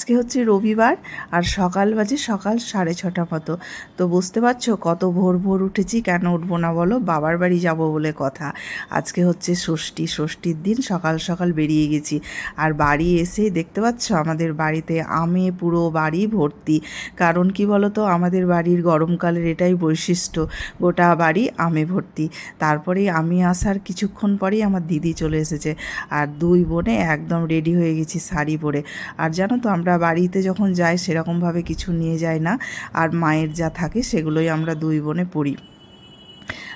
আজকে হচ্ছে রবিবার আর সকাল বাজে সকাল সাড়ে ছটা মতো। তো বুঝতে পারছ কত ভোর ভোর উঠেছি, কেন উঠবো না বলো? বাবার বাড়ি যাব বলে কথা। আজকে হচ্ছে ষষ্ঠী, ষষ্ঠীর দিন সকাল সকাল বেরিয়ে গেছি। আর বাড়ি এসেই দেখতে পাচ্ছ আমাদের বাড়িতে আমে পুরো বাড়ি ভর্তি। কারণ কি বলো তো আমাদের বাড়ির গরমকালের এটাই বৈশিষ্ট্য, গোটা বাড়ি আমে ভর্তি। তারপরেই আমি আসার কিছুক্ষণ পরেই আমার দিদি চলে এসেছে। আর দুই বোনে একদম রেডি হয়ে গেছি শাড়ি পরে। আর জানো তো আমরা বাড়িতে যখন যাই সেরকমভাবে কিছু নিয়ে যাই না। আর মায়ের যা থাকে সেগুলোই আমরা দুই বোনে পড়ি।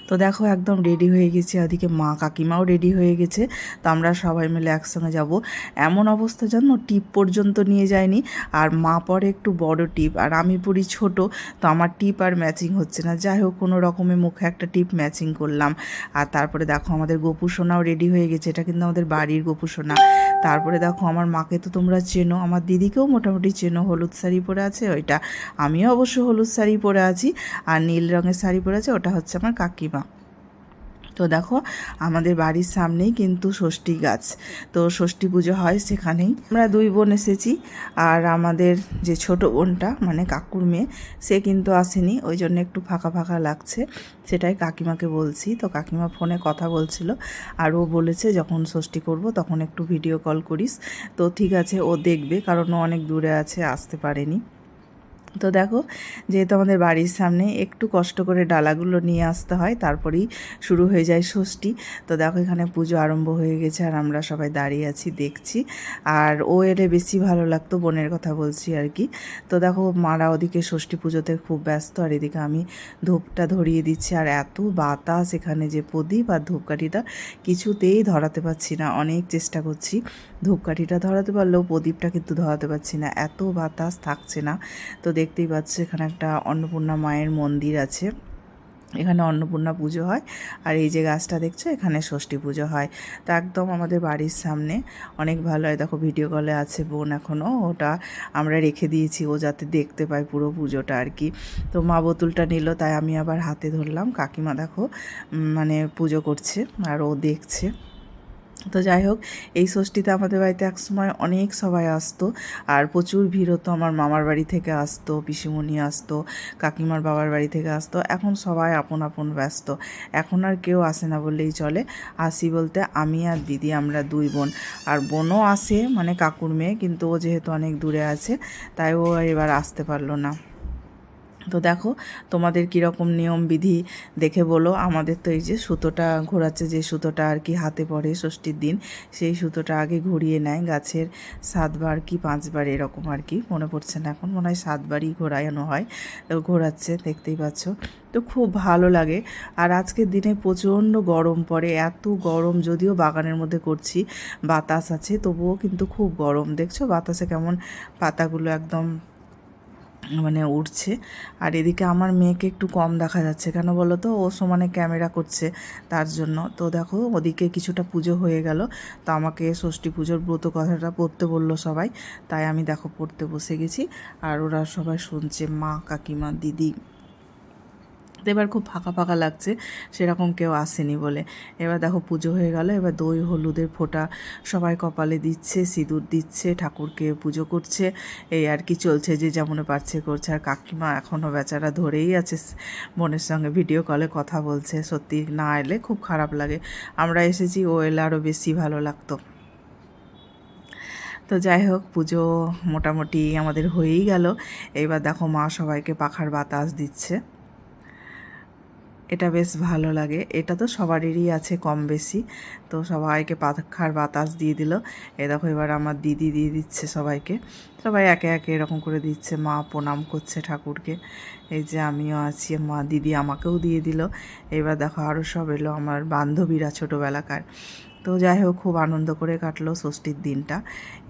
তো দেখো একদম রেডি হয়ে গেছে ওদিকে মা কাকিমাও রেডি হয়ে গেছে, তো আমরা সবাই মিলে একসঙ্গে যাব। এমন অবস্থা জানো, টিপ পর্যন্ত নিয়ে যায়নি, আর মা পরে একটু বড় টিপ, আর আমি পড়ি ছোট, তো আমার টিপ আর ম্যাচিং হচ্ছে না। যাই হোক, কোনো রকমের মুখে একটা টিপ ম্যাচিং করলাম। আর তারপরে দেখো আমাদের গোপু সোনাও রেডি হয়ে গেছে, এটা কিন্তু আমাদের বাড়ির গোপু সোনা। তারপরে দেখো আমার মাকে তো তোমরা চেনো, আমার দিদিকেও মোটামুটি চেনো, হলুদ শাড়ি পরে আছে ওইটা, আমিও অবশ্য হলুদ শাড়ি পরে আছি, আর নীল রঙের শাড়ি পরে আছে, ওটা হচ্ছে আমার কাকিমা। তো দেখো, আমাদের বাড়ির সামনেই কিন্তু ষষ্ঠী গাছ। তো ষষ্ঠী পুজো হয় সেখানেই। আমরা দুই বোন এসেছি আর আমাদের যে ছোট বোনটা মানে কাকুর মেয়ে, সে কিন্তু আসেনি। ওই জন্য একটু ফাঁকা ফাঁকা লাগছে। সেটাই কাকিমাকে বলছি। তো কাকিমা ফোনে কথা বলছিল আর ও বলেছে, যখন ষষ্ঠী করব, তখন একটু ভিডিও কল করিস। তো ঠিক আছে, ও দেখবে, কারণ ও অনেক দূরে আছে, আসতে পারেনি। তো দেখো, যেহেতু আমাদের বাড়ির সামনে একটু কষ্ট করে ডালাগুলো নিয়ে আসতে হয়, তারপরেই শুরু হয়ে যায় ষষ্ঠী। তো দেখো, এখানে পুজো আরম্ভ হয়ে গেছে আর আমরা সবাই দাঁড়িয়ে আছি, দেখছি। আর ও এলে বেশি ভালো লাগতো বোনের কথা বলছি আর কি। তো দেখো, মারা ওদিকে ষষ্ঠী পুজোতে খুব ব্যস্ত আর এদিকে আমি ধূপটা ধরিয়ে দিচ্ছি। আর এত বাতাস এখানে যে প্রদীপ আর ধূপকাঠিটা কিছুতেই ধরাতে পারছি না। অনেক চেষ্টা করছি ধূপকাঠিটা ধরাতে পারলেও প্রদীপটা কিন্তু ধরাতে পারছি না। এত বাতাস থাকছে না। তো দেখতেই পাচ্ছ, এখানে একটা অন্নপূর্ণা মায়ের মন্দির আছে। এখানে অন্নপূর্ণা পুজো হয়। আর এই যে গাছটা দেখছ, এখানে ষষ্ঠী পুজো হয়। তা একদম আমাদের বাড়ির সামনে। অনেক ভালো হয়। দেখো, ভিডিও কলে আছে বোন এখনও ওটা আমরা রেখে দিয়েছি। ও যাতে দেখতে পায় পুরো পুজোটা আর কি। তো মা বোতলটা নিল, তাই আমি আবার হাতে ধরলাম। কাকিমা দেখো মানে পুজো করছে আর ও দেখছে। তো যাই হোক, এই ষষ্ঠীতে আমাদের বাড়িতে এক সময় অনেক সবাই আসতো। আর প্রচুর ভিড় হতো, আমার মামার বাড়ি থেকে আসতো, পিসিমণি আসতো, কাকিমার বাবার বাড়ি থেকে আসতো। এখন সবাই আপন আপন ব্যস্ত। এখন আর কেউ আসে না বললেই চলে। আসি বলতে আমি আর দিদি, আমরা দুই বোন। আর বোনও আসে মানে কাকুর মেয়ে, কিন্তু ও যেহেতু অনেক দূরে আছে, তাই ও এবার আসতে পারল না। তো দেখো, তোমাদের কীরকম নিয়ম বিধি দেখে বলো। আমাদের তো এই যে সুতোটা ঘোরাচ্ছে, যে সুতোটা আর কি হাতে পড়ে ষষ্ঠীর দিন, সেই সুতোটা আগে ঘুরিয়ে নেয় গাছের সাতবার কি পাঁচবার এরকম আর কি, মনে পড়ছে না এখন, মনে হয় সাতবারই ঘোরানো হয়। তো ঘোরাচ্ছে, দেখতেই পাচ্ছ। তো খুব ভালো লাগে। আর আজকের দিনে প্রচণ্ড গরম পড়ে, এত গরম, যদিও বাগানের মধ্যে করছি, বাতাস আছে, তবুও কিন্তু খুব গরম। দেখছ বাতাসে কেমন পাতাগুলো একদম মানে উঠছে। আর এদিকে আমার মেয়েকে একটু কম দেখা যাচ্ছে। কেন বলো তো? ও সমানে ক্যামেরা করছে তার জন্য। তো দেখো, ওদিকে কিছুটা পুজো হয়ে গেল। তো আমাকে ষষ্ঠী পুজোর ব্রত কথাটা পড়তে বলল সবাই। তাই আমি দেখো পড়তে বসে গেছি। আর ওরা সবাই শুনছে মা, কাকিমা, দিদি তো এবার খুব ফাঁকা ফাঁকা লাগছে, সেরকম কেউ আসেনি বলে। এবার দেখো পুজো হয়ে গেল, এবার দই, হলুদের ফোঁটা সবাই কপালে দিচ্ছে, সিঁদুর দিচ্ছে, ঠাকুরকে পুজো করছে। এই আর কি চলছে যে যেমন পারছে করছে। আর কাকিমা এখনও বেচারা ধরেই আছে, বোনের সঙ্গে ভিডিও কলে কথা বলছে। সত্যি না এলে খুব খারাপ লাগে। আমরা এসেছি, ও এলে আরও বেশি ভালো লাগতো। তো যাই হোক, পুজো মোটামুটি আমাদের হয়েই গেল। এবার দেখো মা সবাইকে পাখার বাতাস দিচ্ছে। এটা বেশ ভালো লাগে। এটা তো সবারই আছে কম বেশি। তো সবাইকে পাখার বাতাস দিয়ে দিল। এ দেখো এবার আমার দিদি দিয়ে দিচ্ছে সবাইকে। সবাই একে একে এরকম করে দিচ্ছে। মা প্রণাম করছে ঠাকুরকে। এই যে আমিও আছি। মা, দিদি আমাকেও দিয়ে দিল। এবার দেখো আরও সব এলো আমার বান্ধবীরা ছোটোবেলাকার। তো যাই হোক, খুব আনন্দ করে কাটলো ষষ্ঠীর দিনটা।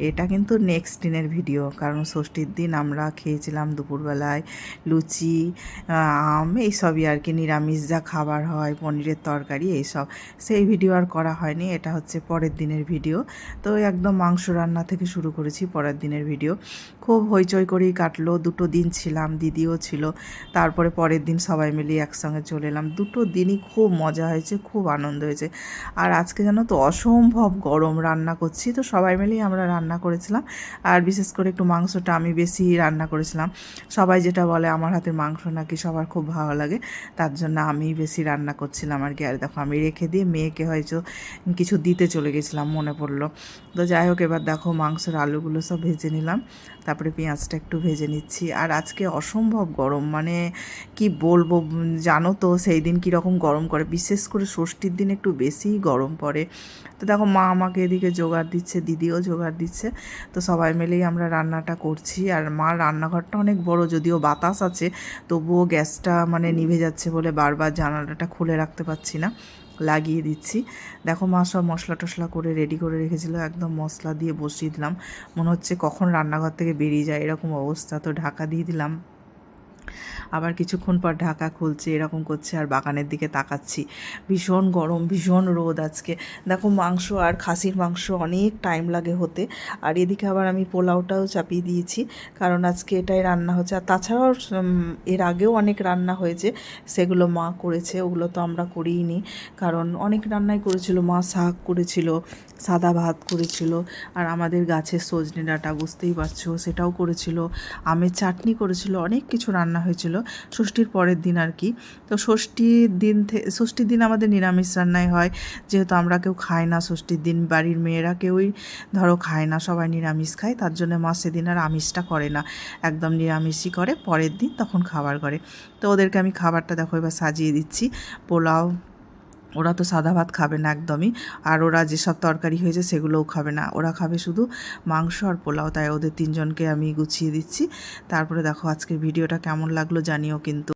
এটা কিন্তু নেক্সট দিনের ভিডিও কারণ ষষ্ঠীর দিন আমরা খেয়েছিলাম দুপুরবেলায় লুচি আম, এইসবই আর কি, নিরামিষ যা খাবার হয়, পনিরের তরকারি, এইসব। সেই ভিডিও আর করা হয়নি, এটা হচ্ছে পরের দিনের ভিডিও তো একদম মাংস রান্না থেকে শুরু করেছি পরের দিনের ভিডিও খুব হইচই করেই কাটলো, দুটো দিন ছিলাম, দিদিও ছিল। তারপরে পরের দিন সবাই মিলিয়ে একসঙ্গে চলে এলাম। দুটো দিনই খুব মজা হয়েছে, খুব আনন্দ হয়েছে। আর আজকে জানো তো অসম্ভব গরম রান্না করছি। তো সবাই মিলেই আমরা রান্না করেছিলাম। আর বিশেষ করে একটু মাংসটা আমি বেশি রান্না করেছিলাম। সবাই যেটা বলে, আমার হাতের মাংস নাকি সবার খুব ভালো লাগে। তার জন্য আমি বেশি রান্না করছিলাম আর কি। আর দেখো, আমি রেখে দিয়ে মেয়েকে হয়তো কিছু দিতে চলে গেছিলাম, মনে পড়ল। তো যাই হোক, এবার দেখো মাংসের আলুগুলো সব ভেজে নিলাম। তারপরে পেঁয়াজটা একটু ভেজে নিচ্ছি। আর আজকে অসম্ভব গরম মানে কি বলব জানো তো সেই দিন কীরকম গরম করে, বিশেষ করে ষষ্ঠীর দিন একটু বেশিই গরম পড়ে। তো দেখো মা আমাকে এদিকে জোগাড় দিচ্ছে, দিদিও জোগাড় দিচ্ছে। তো সবাই মিলেই আমরা রান্নাটা করছি। আর মার রান্নাঘরটা অনেক বড়, যদিও বাতাস আছে, তবুও গ্যাসটা মানে নিভে যাচ্ছে বলে বারবার জানালাটা খুলে রাখতে পারছি না। লাগিয়ে দিচ্ছি। দেখো মা সব মশলা টশলা করে রেডি করে রেখেছিল, একদম মশলা দিয়ে বসিয়ে দিলাম। মনে হচ্ছে কখন রান্নাঘর থেকে বেরিয়ে যায়, এরকম অবস্থা। তো ঢাকা দিয়ে দিলাম। আবার কিছুক্ষণ পর ঢাকা খুলছে, এরকম করছে আর বাগানের দিকে তাকাচ্ছি। ভীষণ গরম, ভীষণ রোদ আজকে। দেখো মাংস আর খাসির মাংস অনেক টাইম লাগে হতে। আর এদিকে আবার আমি পোলাওটাও চাপিয়ে দিয়েছি, কারণ আজকে এটাই রান্না হচ্ছে। আর তাছাড়াও এর আগেও অনেক রান্না হয়েছে, সেগুলো মা করেছে, ওগুলো তো আমরা করিনি কারণ অনেক রান্নাই করেছিল, মা শাক করেছিল, সাদা ভাত করেছিল, আর আমাদের গাছের সজনে ডাঁটা, বুঝতেই পারছ, সেটাও করেছিল, আমের চাটনি করেছিল, অনেক কিছু রান্না হয়েছিল, ষষ্ঠীর পরের দিন আর কি। তো ষষ্ঠীর দিন থেকে ষষ্ঠীর দিন আমাদের নিরামিষ রান্নাই হয়। যেহেতু আমরা কেউ খাই না ষষ্ঠীর দিন, বাড়ির মেয়েরা কেউই ধরো খায় না, সবাই নিরামিষ খায়, তার জন্য মা সেদিন আর আমিষটা করে না। একদম নিরামিষই করে, পরের দিন তখন খাবার করে। তো ওদেরকে আমি খাবারটা দেখো এবার সাজিয়ে দিচ্ছি, পোলাও ওরা তো সাদা ভাত খাবে না একদমই। আর ওরা যেসব তরকারি হয়েছে সেগুলোও খাবে না। ওরা খাবে শুধু মাংস আর পোলাও। তাই ওদের তিনজনকে আমি গুছিয়ে দিচ্ছি। তারপরে দেখো আজকের ভিডিওটা কেমন লাগল জানিও কিন্তু।